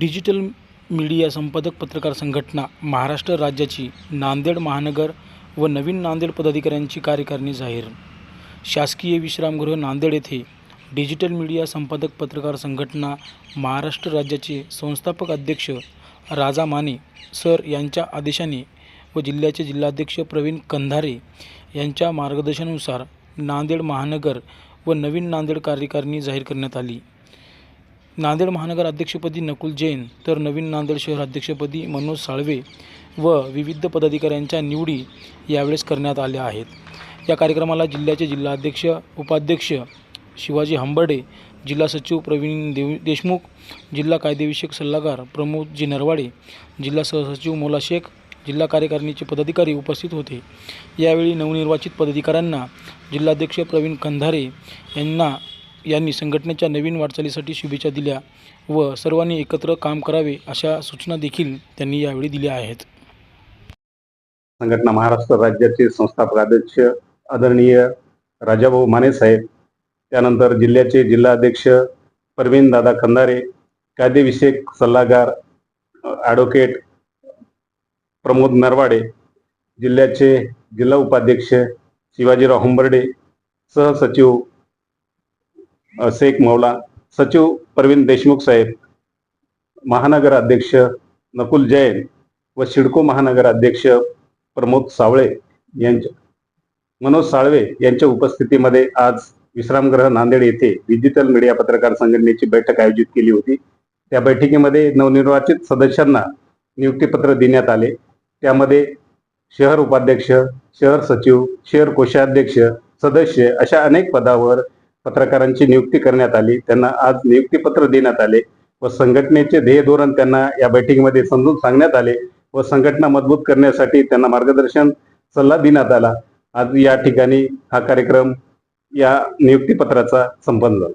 Digital media संपादक पत्रकार संघटना महाराष्ट्र राज्याची नांदेड महानगर व नवीन नांदेड पदाधिकाऱ्यांची कार्यकारिणी जाहीर. शासकीय विश्रामगृह नांदेड येथे डिजिटल मीडिया संपादक पत्रकार संघटना महाराष्ट्र राज्याचे संस्थापक अध्यक्ष राजा माने सर यांच्या आदेशाने व जिल्ह्याचे जिल्हाध्यक्ष प्रवीण कंधारे यांच्या मार्गदर्शनानुसार नांदेड महानगर व नवीन नांदेड कार्यकारिणी जाहीर करण्यात आली. नांदेड महानगर अध्यक्षपदी नकुल जैन तर नवीन नांदेड शहर अध्यक्षपदी मनोज साळवे व विविध पदाधिकाऱ्यांच्या निवडी यावेळेस करण्यात आल्या आहेत. या कार्यक्रमाला जिल्ह्याचे जिल्हाध्यक्ष उपाध्यक्ष शिवाजी हंबर्डे जिल्हा सचिव प्रवीण देव देशमुख जिल्हा कायदेविषयक सल्लागार प्रमोदजी नरवाडे जिल्हा सहसचिव मोला शेख जिल्हा कार्यकारिणीचे पदाधिकारी उपस्थित होते. यावेळी नवनिर्वाचित पदाधिकाऱ्यांना जिल्हाध्यक्ष प्रवीण कंधारे यांना यांनी संघटनेच्या नवीन वाटचालीसाठी शुभेच्छा दिल्या व सर्वांनी एकत्र काम करावे अशा सूचना देखील त्यांनी यावेळी दिल्या आहेत. संघटना महाराष्ट्र राज्याचे संस्थापक अध्यक्ष आदरणीय राजाभाऊ माने साहेब त्यानंतर जिल्ह्याचे जिल्हाध्यक्ष परवीन दादा खंदारे कायदेविषयक सल्लागार ॲडव्होकेट प्रमोद नरवाडे जिल्ह्याचे जिल्हा उपाध्यक्ष शिवाजीराव हुंबर्डे सहसचिव शेख मौला सचिव प्रवीण देशमुख साहेब महानगर अध्यक्ष नकुल जैन व सिडको महानगर अध्यक्ष प्रमोद सावळे यांच्या मनोज साळवे यांच्या उपस्थितीमध्ये आज विश्रामगृह नांदेड येथे डिजिटल मीडिया पत्रकार संघटनेची बैठक आयोजित केली होती. त्या बैठकीमध्ये नवनिर्वाचित सदस्यांना नियुक्तीपत्र देण्यात आले. त्यामध्ये शहर उपाध्यक्ष शहर सचिव शहर कोषाध्यक्ष सदस्य अशा अनेक पदावर पत्रकारांची नियुक्ती करण्यात आली. त्यांना आज नियुक्तीपत्र देण्यात आले व संघटनेचे ध्येय धोरण त्यांना या बैठकीमध्ये समजून सांगण्यात आले व संघटना मजबूत करण्यासाठी त्यांना मार्गदर्शन सल्ला देण्यात आला. आज या ठिकाणी हा कार्यक्रम या नियुक्तीपत्राचा संपन्न झाला.